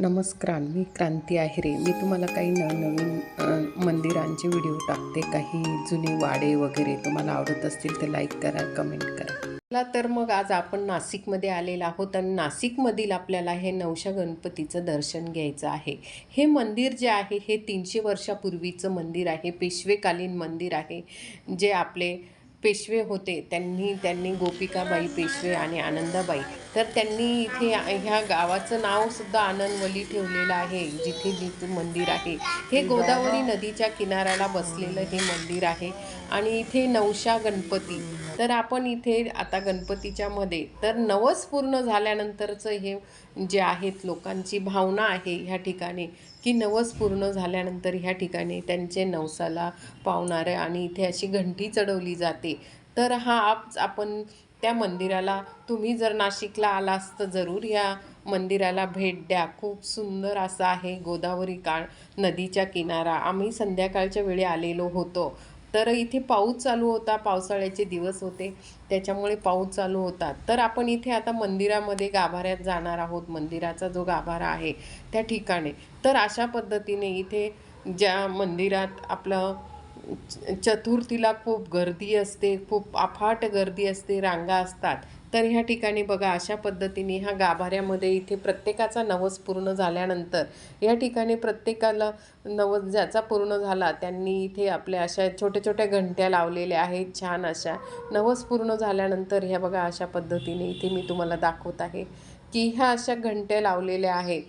नमस्कार मी क्रांती आहिरे. मी तुम्हाला काही नवनवीन मंदिरांचे व्हिडिओ टाकते. काही जुने वाडे वगैरे तुम्हाला आवडत असतील तर लाईक करा कमेंट करा. चला तर मग आज आपण नाशिकमध्ये आलेलो आहोत आणि नाशिकमधील आपल्याला हे नवशा गणपतीचं दर्शन घ्यायचं आहे. हे मंदिर जे आहे हे तीनशे वर्षापूर्वीचं मंदिर आहे. पेशवेकालीन मंदिर आहे जे आपले पेशवे होते. त्यांनी त्यांनी गोपिकाबाई पेशवे आणि आनंदाबाई. तर त्यांनी इथे ह्या गावाचं नावसुद्धा आनंदवली ठेवलेलं आहे. जिथे जिथे मंदिर आहे. हे गोदावरी नदीच्या किनाऱ्याला बसलेलं हे मंदिर आहे. आणि इथे नवशा गणपती. तर आपण इथे आता गणपतीच्या मध्ये. तर नवस पूर्ण झाल्यानंतरचं हे जे आहेत लोकांची भावना आहे ह्या ठिकाणी. की नवस पूर्ण झाल्यानंतर ह्या ठिकाणी त्यांचे नवसाला पावणारे आणि इथे अशी घंटी चढवली जाते. तर हा आज आपण त्या मंदिराला तुम्ही जर नाशिकला आलास तर जरूर या मंदिराला भेट द्या. खूप सुंदर असं आहे गोदावरी काळ नदीच्या किनारा. आम्ही संध्याकाळच्या वेळी आलेलो होतो. तर इथे पाऊस चालू होता पावसाळ्याचे दिवस होते त्याच्यामुळे पाऊस चालू होता. तर आपण इथे आता मंदिरामध्ये गाभाऱ्यात जाणार आहोत. मंदिराचा जो गाभारा आहे त्या ठिकाणी. तर अशा पद्धतीने इथे ज्या मंदिरात आपलं चतुर्थीला खूप गर्दी असते खूप अफाट गर्दी असते रांगा असतात. तर ह्या ठिकाणी बघा अशा पद्धतीने ह्या गाभाऱ्यामध्ये इथे प्रत्येकाचा नवस पूर्ण झाल्यानंतर या ठिकाणी प्रत्येकाला नवस ज्याचा पूर्ण झाला त्यांनी इथे आपल्या अशा छोट्या छोट्या घंट्या लावलेल्या आहेत छान अशा नवस पूर्ण झाल्यानंतर ह्या बघा अशा पद्धतीने इथे मी तुम्हाला दाखवत आहे की ह्या अशा घंट्या लावलेल्या आहेत.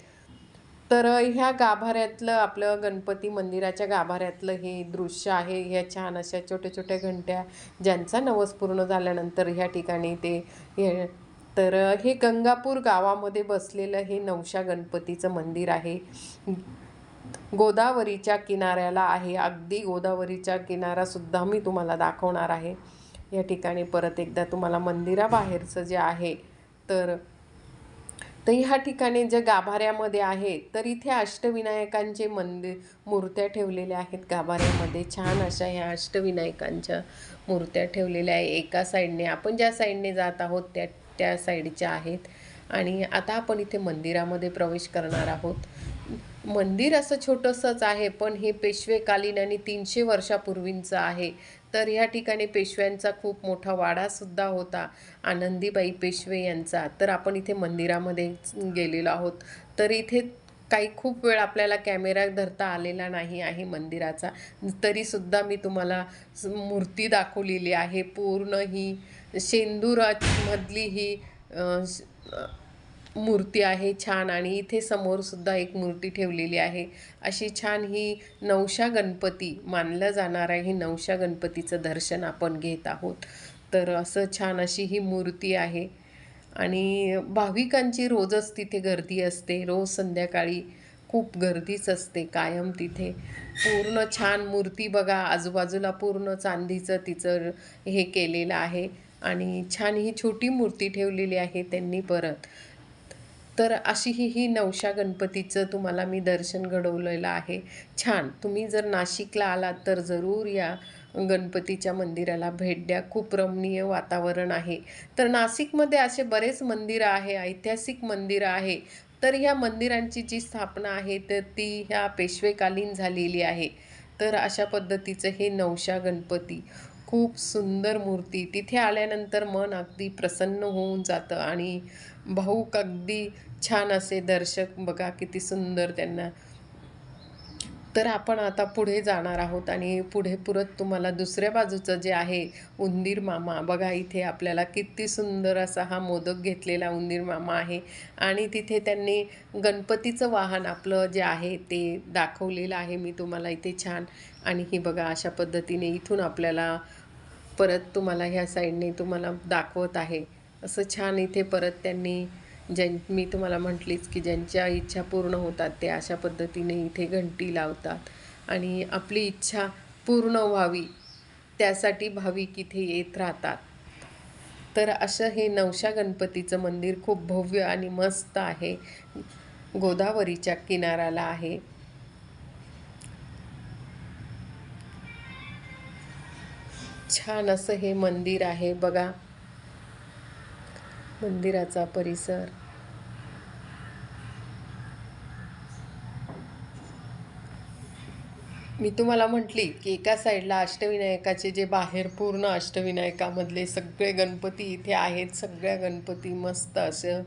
तर ह्या गाभाऱ्यातलं आपलं गणपती मंदिराच्या गाभाऱ्यातलं हे दृश्य आहे. ह्या छान अशा छोट्या छोट्या घंट्या ज्यांचा नवस पूर्ण झाल्यानंतर ह्या ठिकाणी ते हे तर हे गंगापूर गावामध्ये बसलेलं हे नवशा गणपतीचं मंदिर आहे. गोदावरीच्या किनाऱ्याला आहे. अगदी गोदावरीच्या किनारासुद्धा मी तुम्हाला दाखवणार आहे. या ठिकाणी परत एकदा तुम्हाला मंदिराबाहेरचं जे आहे तर तर ह्या ठिकाणी जे गाभाऱ्यामध्ये आहे तर इथे अष्टविनायकांचे मंदिर मूर्त्या ठेवलेल्या आहेत गाभाऱ्यामध्ये. छान अशा ह्या अष्टविनायकांच्या मूर्त्या ठेवलेल्या आहे. एका साईडने आपण ज्या साईडने जात आहोत त्या त्या साईडच्या आहेत. आणि आता आपण इथे मंदिरामध्ये प्रवेश करणार आहोत. मंदिर असं छोटंसंच आहे पण हे पेशवेकालीन आणि तीनशे वर्षापूर्वींचं आहे. तर ह्या ठिकाणी पेशव्यांचा खूप मोठा वाडासुद्धा होता. आनंदीबाई पेशवे यांचा. तर आपण इथे मंदिरामध्ये गेलेलो आहोत. तर इथे काही खूप वेळ आपल्याला कॅमेरा धरता आलेला नाही आहे मंदिराचा. तरीसुद्धा मी तुम्हाला मूर्ती दाखवलेली आहे. पूर्ण ही शेंदुरामधली ही मूर्ती आहे छान आणि इथे समोर सुद्धा एक मूर्ती ठेवलेली आहे. अशी छान ही नवशा गणपती मानलं जाणार आहे. ही नवशा गणपतीचं दर्शन आपण घेत आहोत. तर असं छान अशी ही मूर्ती आहे. आणि भाविकांची रोजच तिथे गर्दी असते. रोज संध्याकाळी खूप गर्दीच असते कायम तिथे. पूर्ण छान मूर्ती बघा. आजूबाजूला पूर्ण चांदीचं तिचं हे केलेलं आहे. आणि छान ही छोटी मूर्ती ठेवलेली आहे त्यांनी परत. तर अशी ही ही नवशा गणपतीचं तुम्हाला मी दर्शन घडवलेलं आहे. छान. तुम्ही जर नाशिकला आलात तर जरूर या गणपतीच्या मंदिराला भेट द्या. खूप रमणीय वातावरण आहे. तर नाशिकमध्ये असे बरेच मंदिरं आहे ऐतिहासिक मंदिरं आहे. तर ह्या मंदिरांची जी स्थापना आहे तर ती ह्या पेशवेकालीन झालेली आहे. तर अशा पद्धतीचं हे नवशा गणपती. खूप सुंदर मूर्ती. तिथे आल्यानंतर मन अगदी प्रसन्न होऊन जातं आणि भाऊक अगदी छान असे दर्शक बघा किती सुंदर त्यांना. तर आपण आता पुढे जाणार आहोत आणि पुढे पुरत तुम्हाला दुसऱ्या बाजूचं जे आहे उंदीर मामा बघा इथे आपल्याला किती सुंदर असा हा मोदक घेतलेला उंदीर मामा आहे. आणि तिथे त्यांनी गणपतीचं वाहन आपलं जे आहे ते दाखवलेलं आहे. मी तुम्हाला इथे छान आणि ही बघा अशा पद्धतीने इथून आपल्याला परत तुम्हाला ह्या साईडने तुम्हाला दाखवत आहे. असं छान इथे परत त्यांनी ज्यां मी तुम्हाला म्हटलीच की ज्यांच्या इच्छा पूर्ण होतात ते अशा पद्धतीने इथे घंटी लावतात. आणि आपली इच्छा पूर्ण व्हावी त्यासाठी भाविक इथे येत राहतात. तर असं हे नवशा गणपतीचं मंदिर खूप भव्य आणि मस्त आहे. गोदावरीच्या किनाऱ्याला आहे. छान असं हे मंदिर आहे बघा. मंदिराचा परिसर. मी तुम्हाला म्हटली की एका साईडला अष्टविनायकाचे जे बाहेर पूर्ण अष्टविनायकामधले सगळे गणपती इथे आहेत सगळ्या गणपती मस्त असं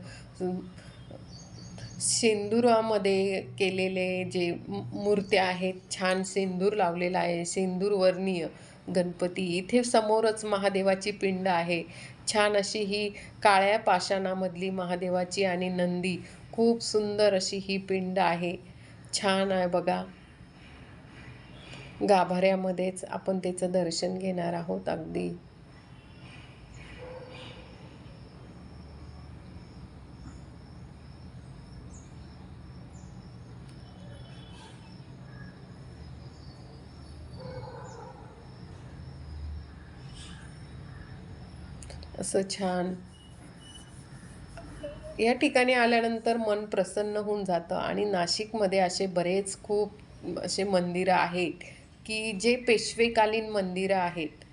सिंदुरामध्ये केलेले जे मूर्त्या आहेत छान सिंदूर लावलेला आहे सिंदूरवर्णीय गणपती. इथे समोरच महादेवाची पिंड आहे. छान अशी ही काळ्या पाषाणामधली महादेवाची आणि नंदी. खूप सुंदर अशी ही पिंड आहे. छान आहे बघा. गाभाऱ्यामध्येच आपण त्याचं दर्शन घेणार आहोत अगदी. असं छान. या ठिकाणी आल्यानंतर मन प्रसन्न होऊन जातं आणि नाशिकमध्ये असे बरेच खूप असे मंदिरं आहेत की जे पेशवेकालीन मंदिरं आहेत.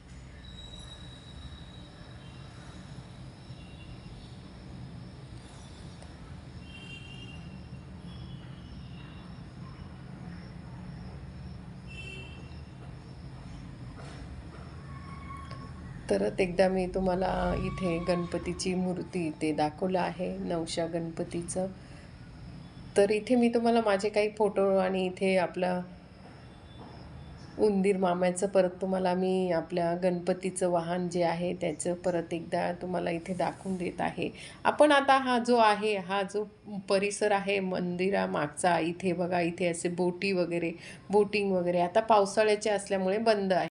तरच एकदा मी तुम्हाला इथे गणपतीची मूर्ती ते दाखवलं आहे नवशा गणपतीचं. तर इथे मी तुम्हाला माझे काही फोटो आणि इथे आपला उंदीर मामाचं परत तुम्हाला मी आपल्या गणपतीचं वाहन जे आहे त्याचं परत एकदा तुम्हाला इथे दाखवून देत आहे. आपण आता हा जो आहे हा जो परिसर आहे मंदिरामागचा इथे बघा इथे असे बोटी वगैरे बोटिंग वगैरे आता पावसाळ्याचे असल्यामुळे बंद आहे.